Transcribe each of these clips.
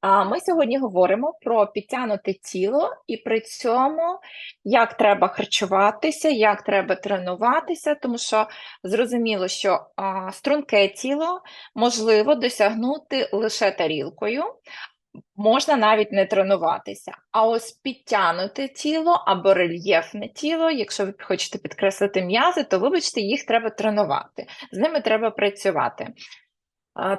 А ми сьогодні говоримо про підтягнуте тіло і при цьому як треба харчуватися, як треба тренуватися, тому що зрозуміло, що струнке тіло можливо досягнути лише тарілкою, можна навіть не тренуватися. А ось підтягнуте тіло або рельєфне тіло, якщо ви хочете підкреслити м'язи, то вибачте, їх треба тренувати, з ними треба працювати.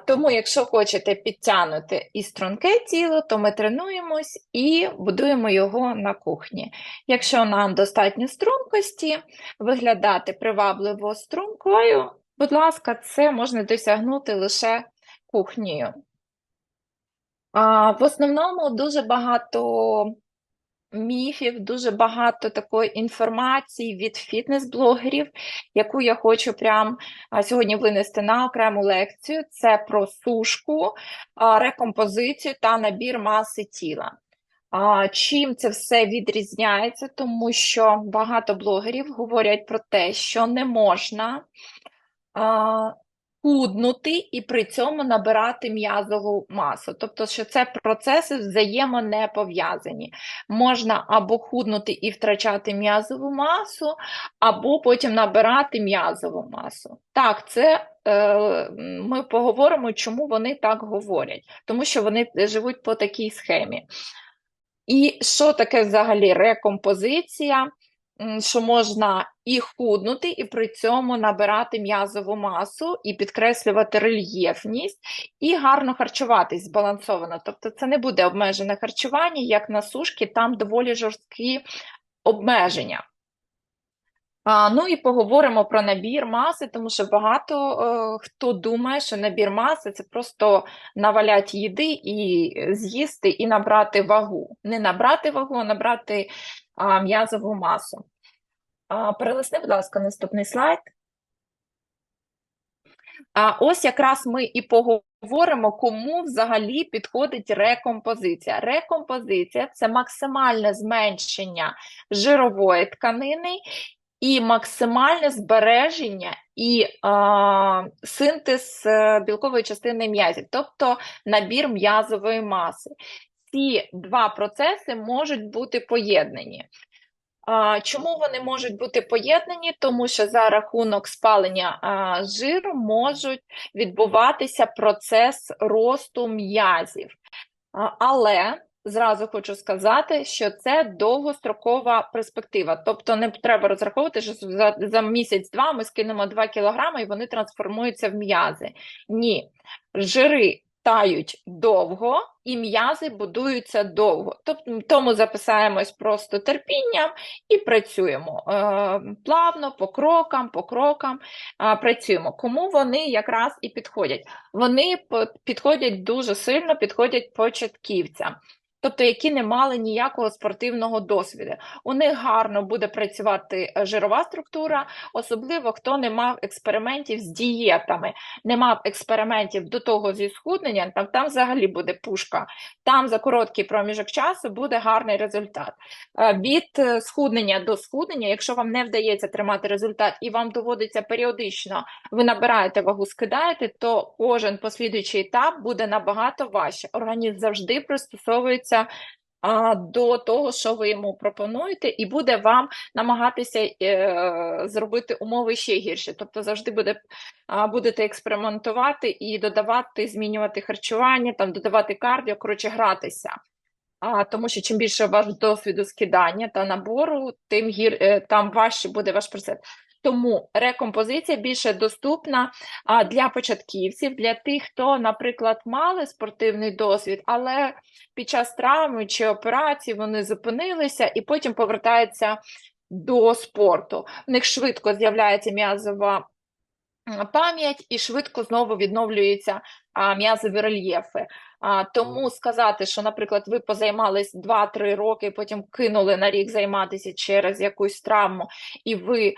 Тому, якщо хочете підтягнути і струнке тіло, то ми тренуємось і будуємо його на кухні. Якщо нам достатньо стрункості, виглядати привабливо стрункою, будь ласка, це можна досягнути лише кухнею. В основному дуже багато міфів, дуже багато такої інформації від фітнес-блогерів, яку я хочу прям сьогодні винести на окрему лекцію. Це про сушку, рекомпозицію та набір маси тіла. Чим це все відрізняється? Тому що багато блогерів говорять про те, що не можна худнути і при цьому набирати м'язову масу. Тобто, що це процеси взаємно пов'язані. Можна або худнути і втрачати м'язову масу, або потім набирати м'язову масу. Так, це е, ми поговоримо, чому вони так говорять, тому що вони живуть по такій схемі. І що таке взагалі рекомпозиція? що можна і худнути, і при цьому набирати м'язову масу, і підкреслювати рельєфність, і гарно харчуватись збалансовано. Тобто це не буде обмежене харчування, як на сушки, там доволі жорсткі обмеження. А, Ну і поговоримо про набір маси, тому що багато е, хто думає, що набір маси це просто навалять їди і з'їсти, і набрати вагу. Не набрати вагу, а набрати м'язову масу. А, Перелисни, будь ласка, наступний слайд. А ось якраз ми і поговоримо, кому взагалі підходить рекомпозиція. Рекомпозиція це максимальне зменшення жирової тканини і максимальне збереження і а, синтез е, білкової частини м'язів, тобто набір м'язової маси. Ці два процеси можуть бути поєднані. Чому вони можуть бути поєднані? Тому що за рахунок спалення жиру можуть відбуватися процес росту м'язів. Але зразу хочу сказати, що це довгострокова перспектива. Тобто не треба розраховувати, що за, за місяць-два ми скинемо 2 кілограми і вони трансформуються в м'язи. Ні, жири тають довго і м'язи будуються довго. Тобто, тому записаємось просто терпінням і працюємо е, плавно, по крокам, по крокам працюємо. Кому вони якраз і підходять? Вони підходять дуже сильно, підходять початківцям тобто які не мали ніякого спортивного досвіду. У них гарно буде працювати е, жирова структура, особливо хто не мав експериментів з дієтами, не мав експериментів до того зі схудненням, там, там взагалі буде пушка. Там за короткий проміжок часу буде гарний результат. Е, від е, схуднення до схуднення, якщо вам не вдається тримати результат і вам доводиться періодично, ви набираєте вагу, скидаєте, то кожен послідуючий етап буде набагато важче. Організм завжди пристосовується відноситься до того, що ви йому пропонуєте, і буде вам намагатися е, зробити умови ще гірші. Тобто завжди буде, будете експериментувати і додавати, змінювати харчування, там додавати кардіо, коротше, гратися. А, Тому що чим більше у вас досвіду скидання та набору, тим гір е, там важче буде ваш процес. Тому рекомпозиція більше доступна для початківців, для тих, хто, наприклад, мали спортивний досвід, але під час травми чи операції вони зупинилися і потім повертаються до спорту. В них швидко з'являється м'язова пам'ять і швидко знову відновлюються м'язові рельєфи. А, Тому сказати, що, наприклад, ви позаймались 2-3 роки, потім кинули на рік займатися через якусь травму, і ви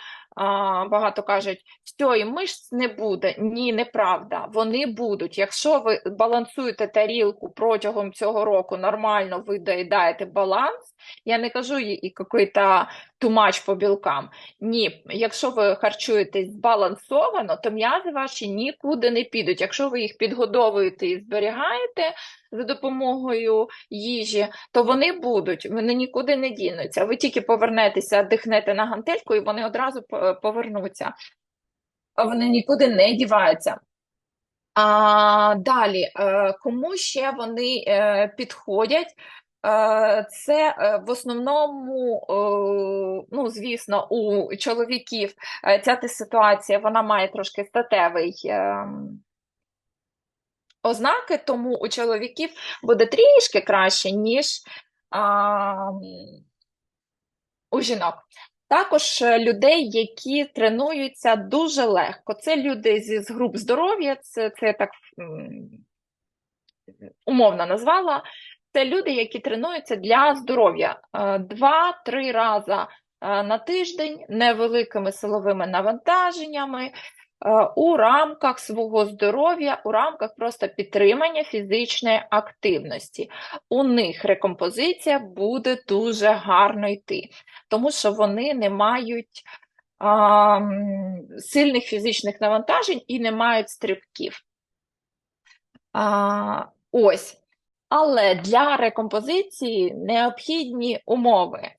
багато кажуть, що і мишць не буде. Ні, неправда. Вони будуть. Якщо ви балансуєте тарілку протягом цього року, нормально ви доїдаєте баланс. Я не кажу і який-то тумач по білкам. Ні, якщо ви харчуєтесь збалансовано, то м'язи ваші нікуди не підуть. Якщо ви їх підгодовуєте і зберігаєте, за допомогою їжі, то вони будуть, вони нікуди не дінуться. Ви тільки повернетеся, дихнете на гантельку, і вони одразу повернуться. А Вони нікуди не діваються. А, далі, е, кому ще вони е, підходять? Е, Це е, в основному, е, ну, звісно, у чоловіків ця ситуація вона має трошки статевий ем, ознаки, тому у чоловіків буде трішки краще, ніж у жінок. Також людей, які тренуються дуже легко. Це люди з груп здоров'я, це, це так умовно назвала. Це люди, які тренуються для здоров'я е, два-три рази е, на тиждень невеликими силовими навантаженнями е, у рамках свого здоров'я, у рамках просто підтримання фізичної активності. У них рекомпозиція буде дуже гарно йти, тому що вони не мають а, сильних фізичних навантажень і не мають стрибків. А, ось. Але для рекомпозиції необхідні умови.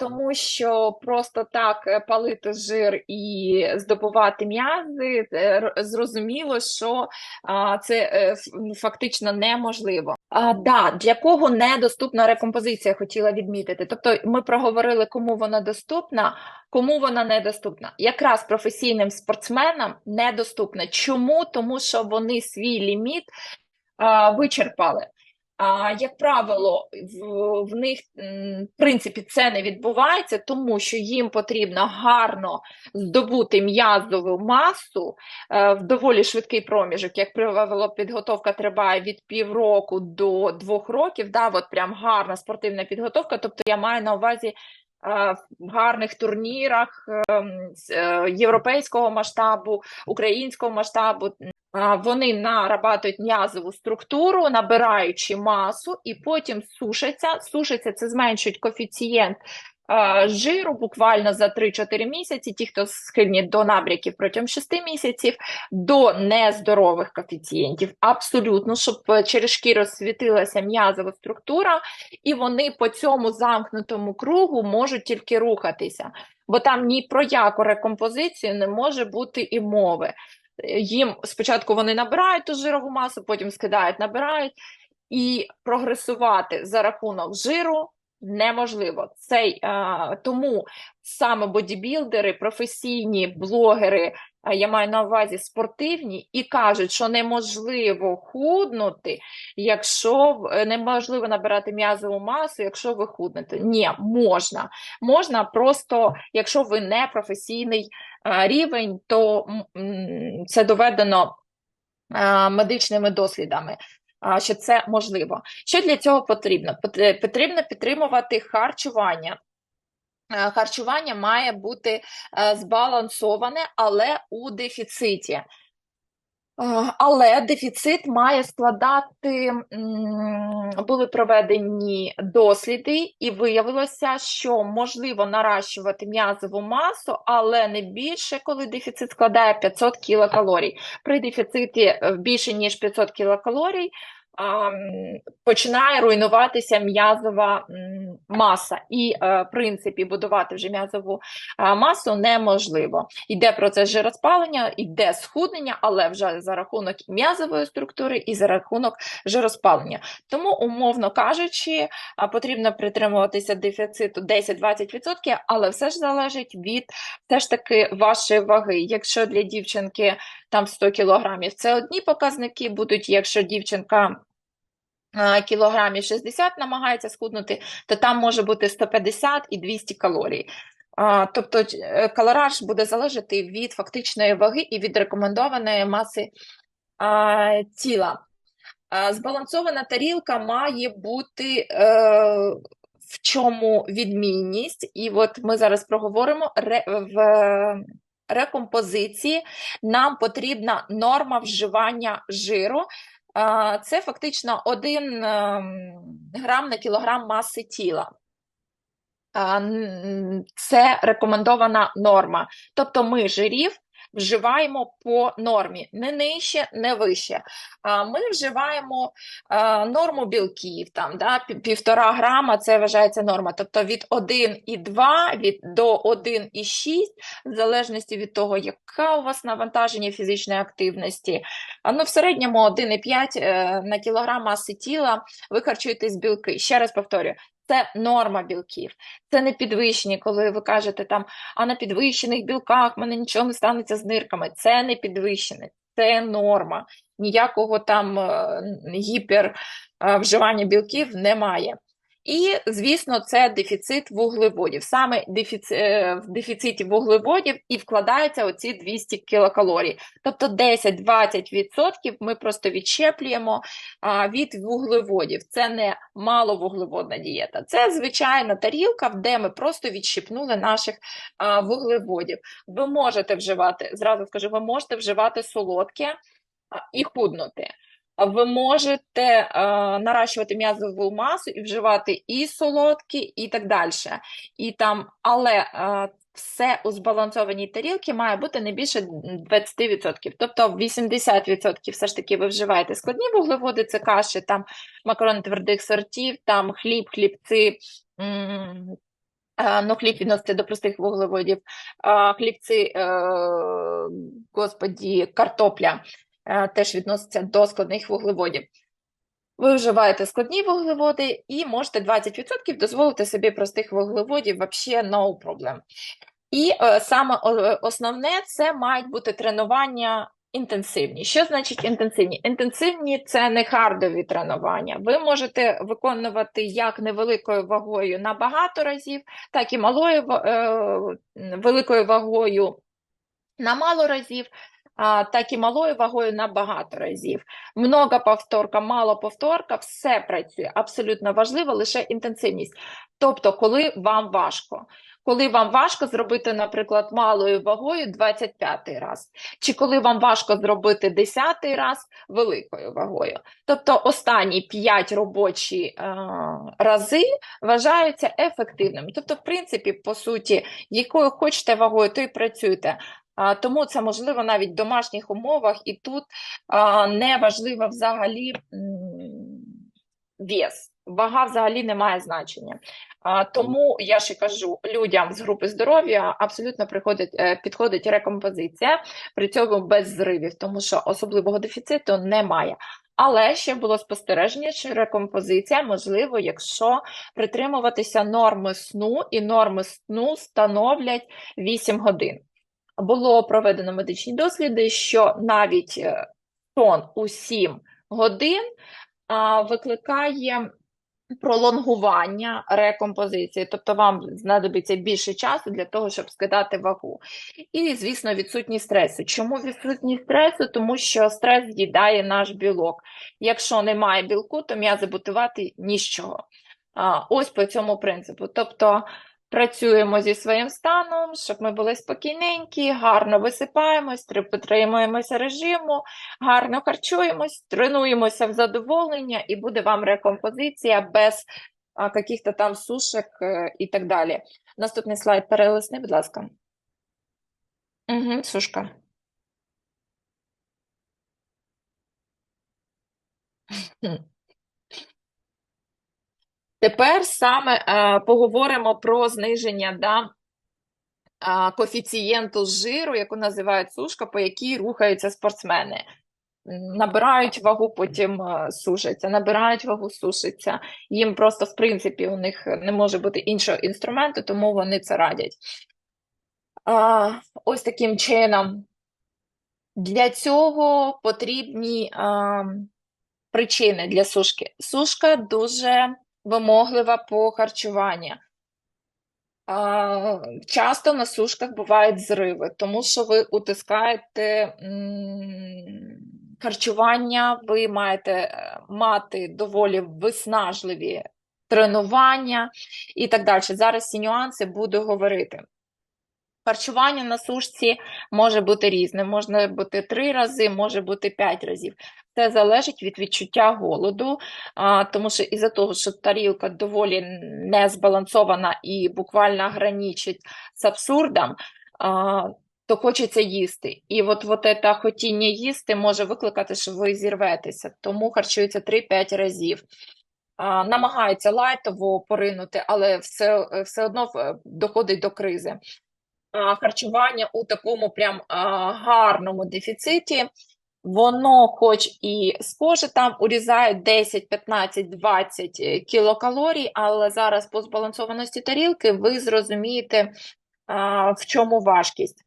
Тому що просто так е, палити жир і здобувати м'язи, е, зрозуміло, що це е, ну, фактично неможливо. А, да, для кого недоступна рекомпозиція, хотіла відмітити. Тобто ми проговорили, кому вона доступна, кому вона недоступна. Якраз професійним спортсменам недоступна. Чому? Тому що вони свій ліміт вичерпали. А, як правило, в, в них, в принципі, це не відбувається, тому що їм потрібно гарно здобути м'язову масу е, в доволі швидкий проміжок. Як правило, підготовка триває від півроку до двох років. Да, от прям гарна спортивна підготовка. Тобто я маю на увазі. е, В гарних турнірах ем, е, європейського масштабу, українського масштабу, Вони нарабатують м'язову структуру, набираючи масу, і потім сушаться. Сушаться це зменшують коефіцієнт жиру буквально за 3-4 місяці. Ті, хто схильні до набряків протягом 6 місяців, до нездорових коефіцієнтів. Абсолютно, щоб е, через шкіру світилася м'язова структура, і вони по цьому замкнутому кругу можуть тільки рухатися, бо там ні про яку рекомпозицію не може бути і мови їм спочатку вони набирають ту жирову масу, потім скидають, набирають, і прогресувати за рахунок жиру неможливо. Цей, а, тому саме бодібілдери, професійні блогери, а, я маю на увазі спортивні, і кажуть, що неможливо худнути, якщо неможливо набирати м'язову масу, якщо ви худнете. Ні, можна. Можна просто, якщо ви не професійний рівень, то це доведено медичними дослідами, що це можливо. Що для цього потрібно? Потрібно підтримувати харчування. Е, Харчування має бути е, збалансоване, але у дефіциті. Е, Але дефіцит має складати, були проведені досліди, і виявилося, що можливо наращувати м'язову масу, але не більше, коли дефіцит складає 500 кілокалорій. При дефіциті е, більше ніж 500 кілокалорій починає руйнуватися м'язова маса, і е, в принципі будувати вже м'язову масу неможливо. Йде процес жироспалення, йде схуднення, але вже за рахунок м'язової структури і за рахунок жироспалення. Тому, умовно кажучи, потрібно притримуватися дефіциту 10-20%, але все ж залежить від все таки вашої ваги. Якщо для дівчинки там 100 кілограмів, це одні показники будуть, якщо дівчинка кілограмів 60 намагається схуднути, то там може бути 150 і 200 калорій. Тобто е, калораж буде залежати від фактичної ваги і від рекомендованої маси тіла. Збалансована тарілка має бути е, в чому відмінність, і от ми зараз проговоримо в рекомпозиції. Нам потрібна норма вживання жиру. Це фактично 1 грам на кілограм маси тіла. Це рекомендована норма. Тобто ми жирів вживаємо по нормі, не нижче, не вище. Ми вживаємо норму білків, там, да, півтора грама це вважається норма. Тобто від 1,2 від, до 1,6, в залежності від того, яка у вас навантаження фізичної активності. Ну, в середньому 1,5 е, на кілограм маси тіла ви харчуєтесь білки. Ще раз повторюю, це норма білків. Це не підвищені, коли ви кажете там, а на підвищених білках в мене нічого не станеться з нирками. Це не підвищене, це норма. Ніякого там е, гіпер е, білків немає. І, звісно, це дефіцит вуглеводів. Саме е, в дефіциті вуглеводів і вкладаються оці 200 кілокалорій. Тобто 10-20% ми просто відщеплюємо від вуглеводів. Це не маловуглеводна дієта. Це звичайна тарілка, де ми просто відщипнули наших вуглеводів. Ви можете вживати, зразу скажу, ви можете вживати солодке і худнути. Ви можете е, наращувати м'язову масу і вживати і солодкі, і так далі. І там, але е, все у збалансованій тарілці має бути не більше 20%. Тобто 80% все ж таки ви вживаєте складні вуглеводи, це каші, там макарони твердих сортів, там хліб, хлібці. е, Ну, хліб відноситься до простих вуглеводів, хлібці, е, господі, картопля е, теж відноситься до складних вуглеводів. Ви вживаєте складні вуглеводи і можете 20% дозволити собі простих вуглеводів, взагалі no problem. І е, саме основне це мають бути тренування інтенсивні. Що значить інтенсивні? Інтенсивні це не хардові тренування. Ви можете виконувати як невеликою вагою на багато разів, так і малою е, великою вагою на мало разів, так і малою вагою на багато разів. Много повторка, мало повторка, все працює. Абсолютно важливо лише інтенсивність. Тобто, коли вам важко. Коли вам важко зробити, наприклад, малою вагою 25 раз, чи коли вам важко зробити 10 раз великою вагою. Тобто останні 5 робочі е, рази вважаються ефективними. Тобто, в принципі, по суті, якою хочете вагою, то і працюйте. Тому це можливо навіть в домашніх умовах, і тут не важливо взагалі вес. Вага взагалі не має значення. Тому я ще кажу людям з групи здоров'я абсолютно приходить, е, підходить рекомпозиція, при цьому без зривів, тому що особливого дефіциту немає. Але ще було спостереження, що рекомпозиція можливо, якщо притримуватися норми сну, і норми сну становлять 8 годин. Було проведено медичні досліди, що навіть е, сон у 7 годин викликає пролонгування рекомпозиції, тобто вам знадобиться більше часу для того, щоб скидати вагу. І, звісно, відсутність стресу. Чому відсутність стресу? Тому що стрес з'їдає наш білок. Якщо немає білку, то м'язи бутувати нічого. Ось по цьому принципу. Тобто працюємо зі своїм станом, щоб ми були спокійненькі, гарно висипаємось, тр- підтримуємося режиму, гарно харчуємось, тренуємося в задоволення, і буде вам рекомпозиція без каких-то там сушек е, і так далі. Наступний слайд перелисни, будь ласка. Угу, сушка. Тепер саме е, поговоримо про зниження да, а, коефіцієнту жиру, яку називають сушка, по якій рухаються спортсмени. Набирають вагу, потім е, сушаться, набирають вагу, сушаться. Їм просто, в принципі, у них не може бути іншого інструменту, тому вони це радять. А, ось таким чином. Для цього потрібні а, причини для сушки. Сушка дуже вимоглива по харчуванню. Часто на сушках бувають зриви, тому що ви утискаєте харчування, ви маєте е, мати доволі виснажливі тренування і так далі. Зараз ці нюанси буду говорити. Харчування на сушці може бути різним, може бути три рази, може бути п'ять разів. Це залежить від відчуття голоду, а, тому що із-за того, що тарілка доволі не збалансована і буквально граничить з абсурдом, а, то хочеться їсти. І от, от це хотіння їсти може викликати, що ви зірветеся. Тому харчуються 3-5 разів. А, намагаються лайтово поринути, але все, все одно е, доходить до кризи. Харчування у такому прям гарному дефіциті, воно хоч і схоже, там урізає 10, 15, 20 е, кілокалорій, але зараз по збалансованості тарілки ви зрозумієте, в чому важкість.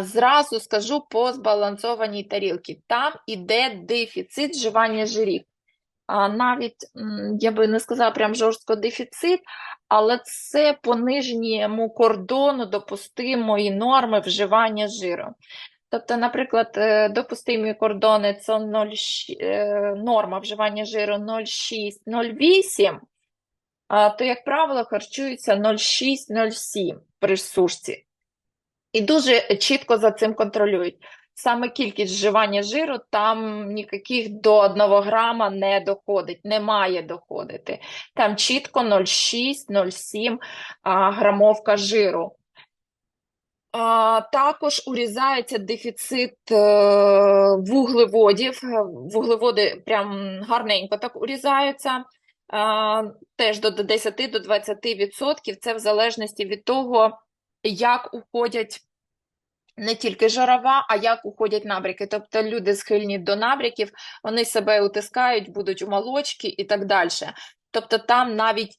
Зразу скажу по збалансованій тарілці. Там іде дефіцит вживання жирів. Навіть, я би не сказала прям жорстко дефіцит, але це по нижньому кордону допустимої норми вживання жиру. Тобто, наприклад, е, допустимі кордони це 0,6, е, норма вживання жиру 0,6-0,8, то, як правило, харчуються 0,6-0,7 при сушці. І дуже чітко за цим контролюють. Саме кількість вживання жиру там ніяких до 1 грама не доходить, не має доходити. Там чітко 0,6-0,7 грамовка жиру. Також урізається дефіцит е, вуглеводів. Вуглеводи прям гарненько так урізаються. Теж до 10 до 20%. Це в залежності від того, як уходять не тільки жирова, а як уходять набряки. Тобто люди схильні до набряків, вони себе утискають, будуть у молочки і так далі. Тобто там навіть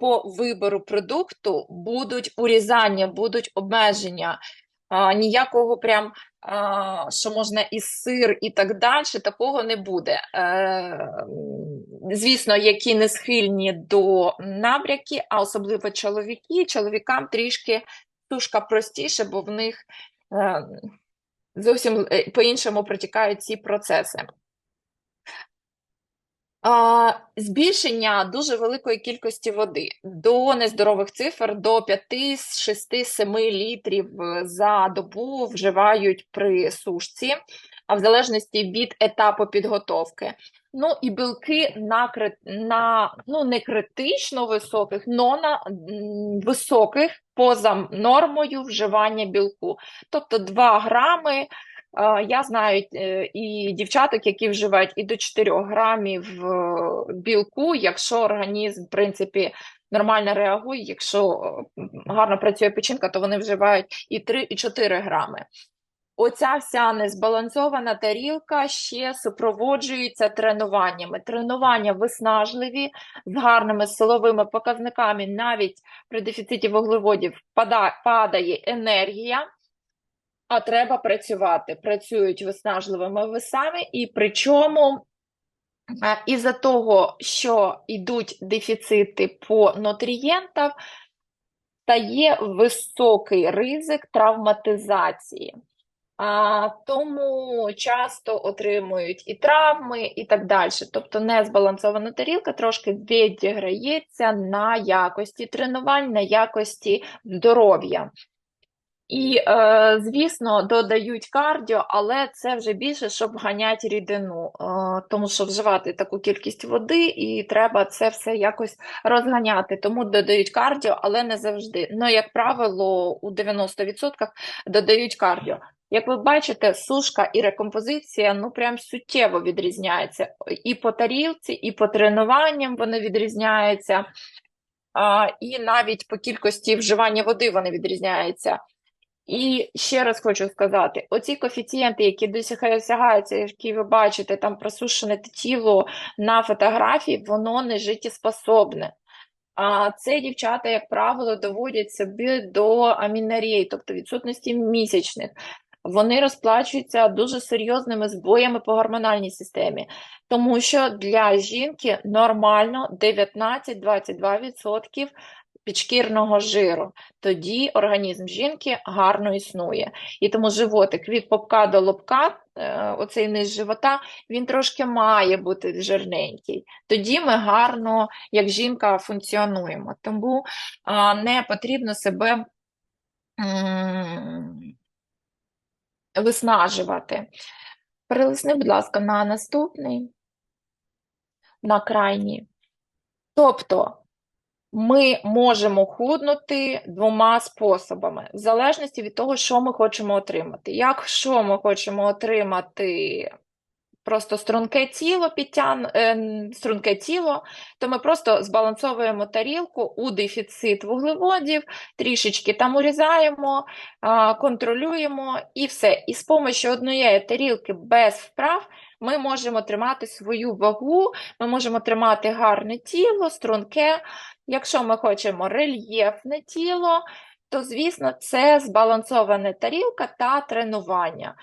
по вибору продукту будуть урізання, будуть обмеження. А, ніякого прям, а, що можна і сир, і так далі, такого не буде. Е, звісно, які не схильні до набряки, а особливо чоловіки, чоловікам трішки сушка простіше, бо в них е, зовсім е, по-іншому протікають ці процеси. Збільшення дуже великої кількості води до нездорових цифр до 5, 6, 7 літрів е, за добу вживають при сушці, а в залежності від етапу підготовки. Ну і білки на, на ну, не критично високих, але на високих поза нормою вживання білку. Тобто 2 грами. А, Я знаю е, і дівчаток, які вживають і до 4 грамів е, білку, якщо організм, в принципі, нормально реагує, якщо е, гарно працює печінка, то вони вживають і 3, і 4 грами. Оця вся незбалансована тарілка ще супроводжується тренуваннями. Тренування виснажливі з гарними силовими показниками, навіть при дефіциті вуглеводів падає енергія, а треба працювати. Працюють виснажливими весами, і причому е, із-за того, що йдуть дефіцити по нутрієнтам, стає високий ризик травматизації. А, тому часто отримують і травми, і так далі. Тобто незбалансована тарілка трошки відіграється на якості тренувань, на якості здоров'я. І, е, звісно, додають кардіо, але це вже більше, щоб ганяти рідину, е, тому що вживати таку кількість води, і треба це все якось розганяти. Тому додають кардіо, але не завжди. Ну, як правило, у 90% додають кардіо. Як ви бачите, сушка і рекомпозиція ну прям суттєво відрізняються. І по тарілці, і по тренуванням вони відрізняються, а, і навіть по кількості вживання води вони відрізняються. І ще раз хочу сказати: оці коефіцієнти, які досягаються, які ви бачите, там просушене тіло на фотографії, воно не життєспособне. А це дівчата, як правило, доводять собі до амінарії, тобто відсутності місячних. Вони розплачуються дуже серйозними збоями по гормональній системі, тому що для жінки нормально 19-22% підшкірного жиру. Тоді організм жінки гарно існує. І тому животик від попка до лобка, е, оцей низ живота, він трошки має бути жирненький. Тоді ми гарно, як жінка, функціонуємо. Тому не потрібно себе виснажувати. Перелисни, будь ласка, на наступний, на крайній. Тобто Ми можемо худнути двома способами, в залежності від того, що ми хочемо отримати. Якщо ми хочемо отримати просто струнке тіло, підтян... е, струнке тіло, то ми просто збалансовуємо тарілку у дефіцит вуглеводів, трішечки там урізаємо, а, контролюємо і все. І з допомогою однієї тарілки без вправ ми можемо тримати свою вагу, ми можемо тримати гарне тіло, струнке. Якщо ми хочемо рельєфне тіло, то, звісно, це збалансована тарілка та тренування.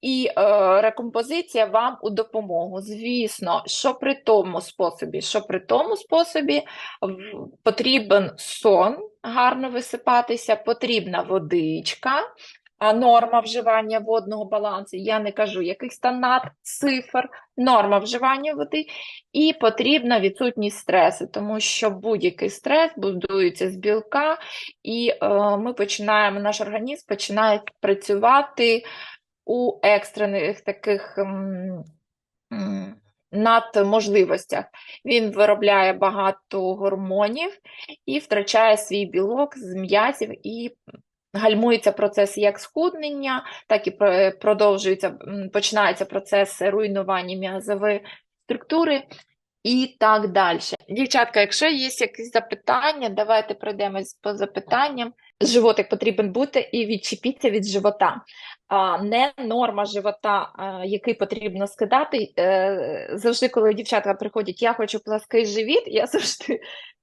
І е, рекомпозиція вам у допомогу. Звісно, що при тому способі, що при тому способі потрібен сон, гарно висипатися, потрібна водичка, а норма вживання водного балансу, я не кажу якихось там цифр, норма вживання води, і потрібна відсутність стресу, тому що будь-який стрес будується з білка, і е, ми починаємо, наш організм починає працювати у екстрених таких м, м, надможливостях. Він виробляє багато гормонів і втрачає свій білок з м'язів і гальмується процес як схуднення, так і про- продовжується, починається процес руйнування м'язової структури. І так далі. Дівчатка, якщо є якісь запитання, давайте пройдемось по запитанням. Животик потрібен бути і відчепіться від живота. Не норма живота, який потрібно скидати. Е, Завжди, коли дівчатка приходять, я хочу плаский живіт, я завжди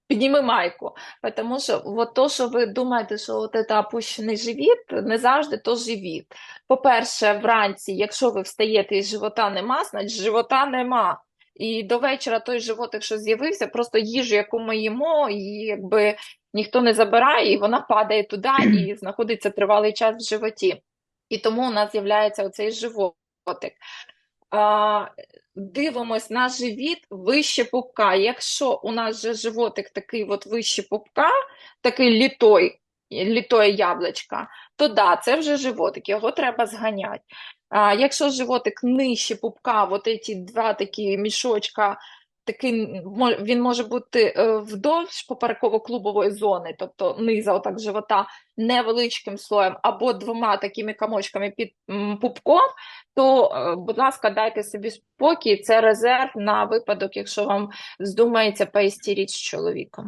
підніми майку. Тому що от то, що ви думаєте, що от це опущений живіт, не завжди то живіт. По-перше, вранці, якщо ви встаєте і живота нема, значить живота нема. І до вечора той животик, що з'явився, просто їжу, яку ми їмо, і якби ніхто не забирає, і вона падає туди і знаходиться тривалий час в животі. І тому у нас з'являється оцей животик. А, дивимось на живіт вище пупка. Якщо у нас же животик такий от вище пупка, такий літой, літоє яблучка, то да, це вже животик, його треба зганяти. А якщо животик нижче пупка, от ці два такі мішочка, такий, він може бути е, вдовж попереково-клубової зони, тобто низа отак живота, невеличким слоєм, або двома такими комочками під пупком, то, е, будь ласка, дайте собі спокій, це резерв на випадок, якщо вам здумається поістеріть з чоловіком.